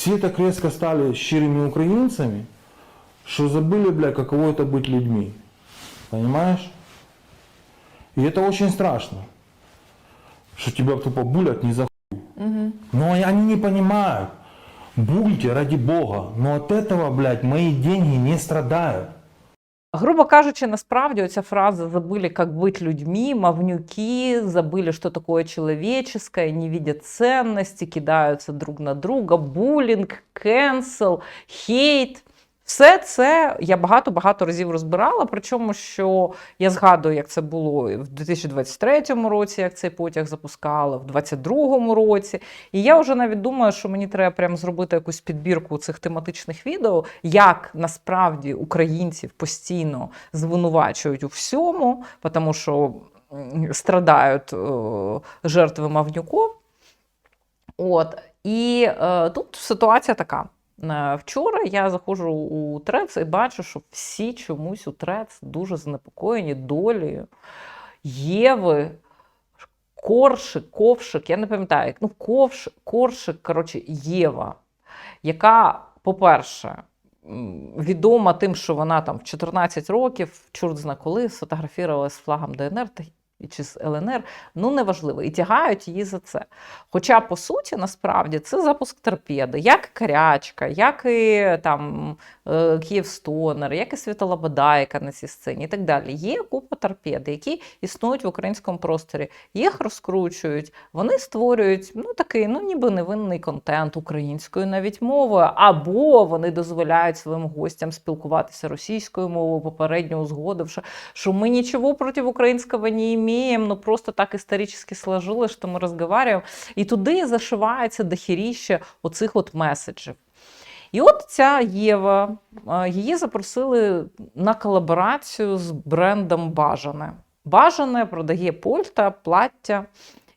Все так резко стали щирыми украинцами, что забыли, бля, каково это быть людьми. Понимаешь? И это очень страшно. Что тебя тупо булят не за хуй. Но они не понимают. Бульте, ради бога. Но от этого, блядь, мои деньги не страдают. Грубо кажучи, насправді оця фраза «забыли, как быть людьми», «мавнюки», «забыли, что такое человеческое», «не видят ценности», «кидаются друг на друга», «булінг», «кенсел», «хейт». Все це я багато-багато разів розбирала, причому що я згадую, як це було в 2023 році, як цей потяг запускали, в 2022 році. І я вже навіть думаю, що мені треба прямо зробити якусь підбірку цих тематичних відео, як насправді українців постійно звинувачують у всьому, тому що страдають е, жертви Мавнюков. От. І е, тут ситуація така. Е, Вчора я заходжу у Трец і бачу, що всі чомусь у Трец дуже занепокоєні долею Єви, Коршик, Ковшик, я не пам'ятаю, ну, ковш, Коршик, коротше, Єва, яка, по-перше, відома тим, що вона там в 14 років, чорт зна коли, сфотографувалася з флагом ДНР чи з ЛНР, ну неважливо, і тягають її за це. Хоча, по суті, насправді це запуск торпеди, як Карячка, як і там е, Київстонер, як і Світлободайка на цій сцені і так далі. Є купа торпед, які існують в українському просторі. Їх розкручують, вони створюють ну такий, ну ніби невинний контент українською навіть мовою, або вони дозволяють своїм гостям спілкуватися російською мовою, попередньо узгодивши, що мы ничего против украинского не имеем, но просто так исторически сложилось, что мы разговариваем. І туди зашивається дохіріще оцих от меседжів. І от ця Єва, її запросили на колаборацію з брендом Бажане. Бажане продає польта, плаття.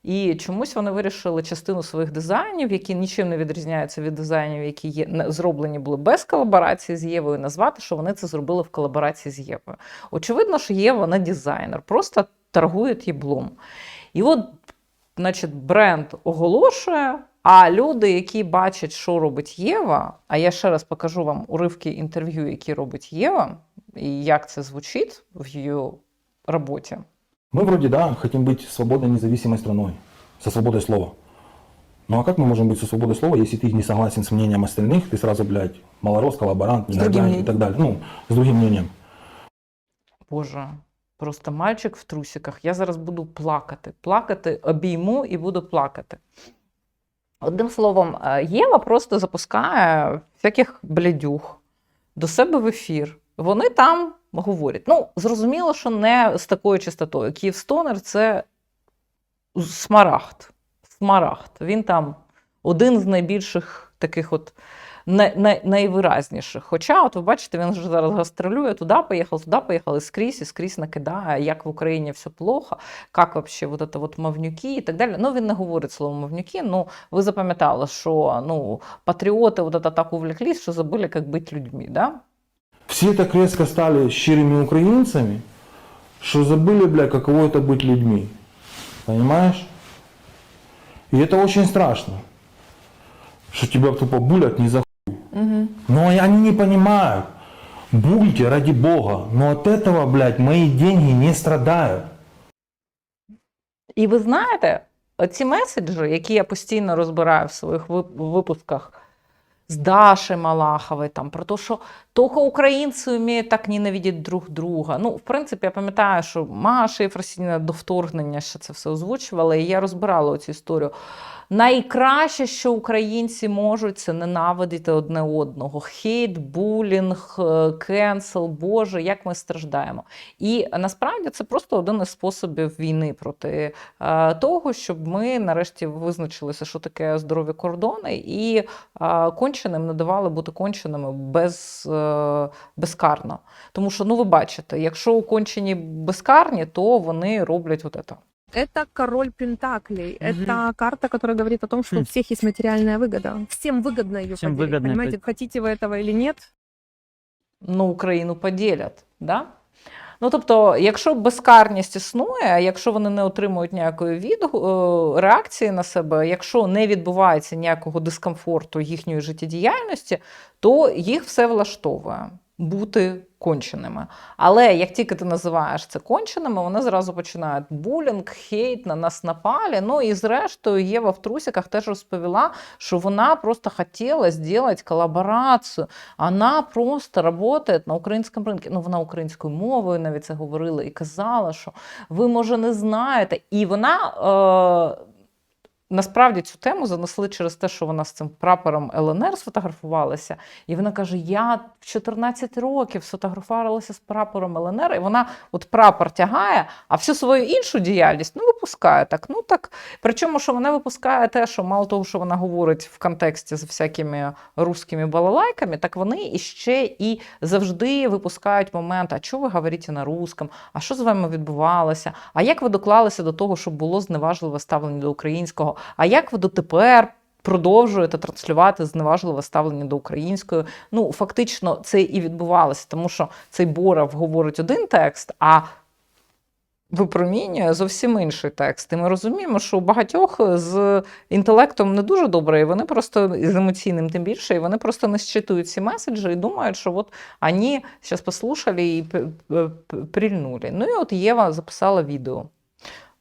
І чомусь вони вирішили частину своїх дизайнів, які нічим не відрізняються від дизайнів, які є зроблені були без колаборації з Євою, назвати, що вони це зробили в колаборації з Євою. Очевидно, що Єва не дизайнер, просто торгує єблом. І от, значить, бренд оголошує, а люди, які бачать, що робить Єва, а я ще раз покажу вам уривки інтерв'ю, які робить Єва, і як це звучить в її роботі. Мы вроде, да, хотим быть свободной, независимой страной, со свободой слова. Ну а как мы можем быть со свободой слова, если ты не согласен с мнением остальных, ты сразу, блядь, малорос, коллаборант, другим негодяй и мнением. так далее. Ну, с другим мнением. Боже, просто мальчик в трусиках. Я зараз буду плакати. Плакати, обійму і буду плакати. Одним словом, е, Єва просто запускає всяких блядюх до себе в ефір. Вони там говорять. Ну, зрозуміло, що не з такою частотою. Київстонер це смарагд. Смарагд. Він там один з найбільших таких от най, най, найвиразніших. Хоча, от ви бачите, він вже зараз гастролює, туди поїхав, туди поїхав, і скрізь, і скрізь накидає, як в Україні все плохо, як вообще вот это вот мавнюки і так далі. Ну, він не говорить слово мавнюки, ну, ви запам'ятали, що ну, патріоти вот это так увлеклись, що забули, як бути людьми, да? Все так резко стали щирыми украинцами, что забыли, бля, каково это быть людьми. Понимаешь? И это очень страшно. Что тебя тупо булят не за хуй. Но и они не понимают. Будьте ради бога. Но от этого, блядь, мои деньги не страдают. І ви знаєте, оці меседжі, які я постійно розбираю в своїх вип- випусках з Даші Малахової, там, про те, що тільки українці вміють так ненавидіти друг друга. Ну, в принципі, я пам'ятаю, що Маша Єфросініна до вторгнення ще це все озвучувала, і я розбирала цю історію. Найкраще, що українці можуть, це ненавидіти одне одного. Хейт, булінг, е, кенсел, Боже, як ми страждаємо. І насправді це просто один із способів війни проти е, того, щоб ми нарешті визначилися, що таке здорові кордони, і е, конченим не давали бути конченими без, безкарно. Тому що, ну ви бачите, якщо кончені безкарні, то вони роблять от це. Это король Пентаклей. Мгм. Это карта, которая говорит о том, что Хм. у всех есть материальная выгода. Всем выгодно ее Всем поделить. выгодно Понимаете, под- хотите вы этого или нет? ну, Україну поділять. Да? Ну тобто, якщо безкарність існує, якщо вони не отримують ніякої від... е, реакції на себе, якщо не відбувається ніякого дискомфорту їхньої життєдіяльності, то їх все влаштовує бути конченими. Але як тільки ти називаєш це конченими, вони зразу починають булінг, хейт, на нас напали. Ну і зрештою, Єва в трусиках теж розповіла, що вона просто хотіла зробити колаборацію. Вона просто працює на українському ринку. Ну, вона українською мовою навіть це говорила і казала, що ви, може, не знаєте. І вона. Е- Насправді цю тему занесли через те, що вона з цим прапором ЛНР сфотографувалася, і вона каже: Я в 14 років сфотографувалася з прапором ЛНР, і вона от прапор тягає, а всю свою іншу діяльність ну, випускає так. Ну так. Причому, що вона випускає те, що мало того, що вона говорить в контексті з всякими русскими балалайками, так вони іще і завжди випускають момент, а чого ви говорите на русском, а що з вами відбувалося, а як ви доклалися до того, щоб було зневажливе ставлення до українського, а як ви дотепер продовжуєте транслювати зневажливе ставлення до української? Ну, фактично, це і відбувалося, тому що цей Боров говорить один текст, а випромінює зовсім інший текст. І ми розуміємо, що у багатьох з інтелектом не дуже добре, і вони просто і з емоційним тим більше, і вони просто не считують ці меседжі і думають, що от вони зараз послухали і прильнули. Ну і от Єва записала відео.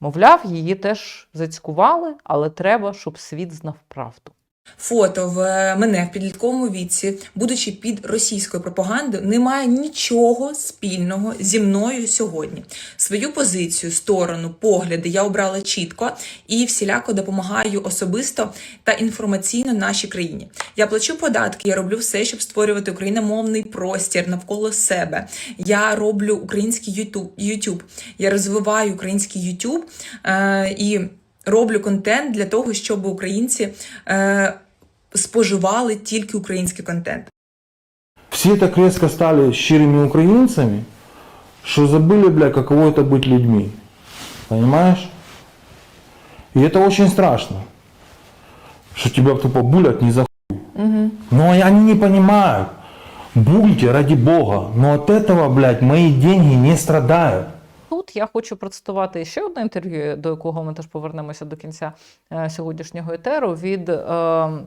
Мовляв, її теж зацькували, але треба, щоб світ знав правду. Фото в е, мене в підлітковому віці, будучи під російською пропагандою, не має нічого спільного зі мною сьогодні. Свою позицію, сторону, погляди я обрала чітко і всіляко допомагаю особисто та інформаційно нашій країні. Я плачу податки, я роблю все, щоб створювати україномовний простір навколо себе. Я роблю український YouTube, YouTube. я розвиваю український YouTube е, і роблю контент для того, щоб українці е, споживали тільки український контент. Все так резко стали щирыми украинцами, что забыли, бля, каково это быть людьми. Понимаешь? И это очень страшно. Что тебя тупо булят не за хуй. Но они не понимают. Бульте ради бога. Но от этого, блядь, мои деньги не страдают. Я хочу процитувати ще одне інтерв'ю, до якого ми теж повернемося до кінця е, сьогоднішнього етеру від. Е,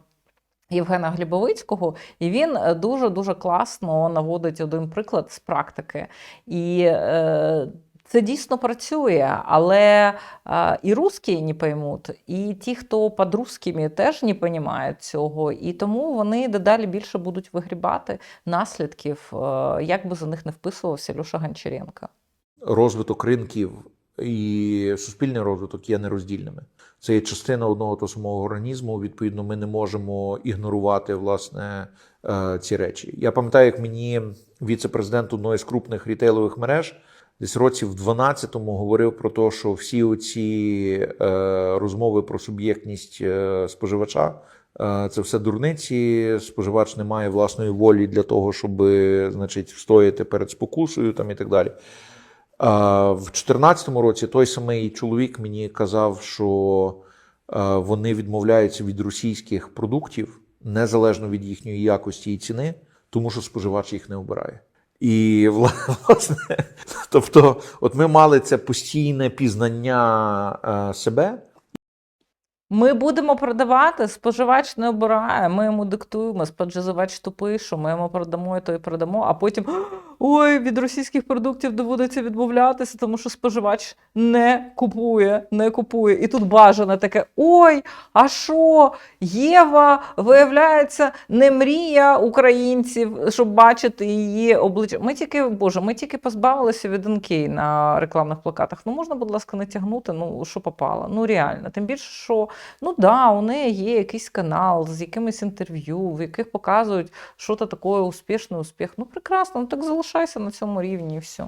Євгена Глібовицького, і він дуже дуже класно наводить один приклад з практики. І е, це дійсно працює, але е, і русські не поймуть, і ті, хто під русскими, теж не розуміють цього. І тому вони дедалі більше будуть вигрібати наслідків, е, як би за них не вписувався Люша Гончаренко. Розвиток ринків і суспільний розвиток є нероздільними. Це є частина одного того самого організму. Відповідно, ми не можемо ігнорувати власне е, ці речі. Я пам'ятаю, як мені віце-президент одної з крупних рітейлових мереж десь році в 12-му говорив про те, що всі оці е, розмови про суб'єктність е, споживача. е, Це все дурниці. Споживач не має власної волі для того, щоб значить, встояти перед спокусою там і так далі. В 2014 році той самий чоловік мені казав, що вони відмовляються від російських продуктів незалежно від їхньої якості і ціни, тому що споживач їх не обирає. І власне, тобто, от ми мали це постійне пізнання себе. Ми будемо продавати, споживач не обирає, ми йому диктуємо, споживач тупий, що ми йому продамо і то і продамо, а потім ой, від російських продуктів доводиться відмовлятися, тому що споживач не купує, не купує. І тут бажане таке: ой, а що? Єва, виявляється, не мрія українців, щоб бачити її обличчя. Ми тільки, Боже, ми тільки позбавилися від НК на рекламних плакатах. Ну можна, будь ласка, не тягнути, ну що попало. Ну реально. Тим більше, що ну да, у неї є якийсь канал з якимись інтерв'ю, в яких показують, що то таке успішний успіх. Ну прекрасно, ну так залишайся на цьому рівні і все.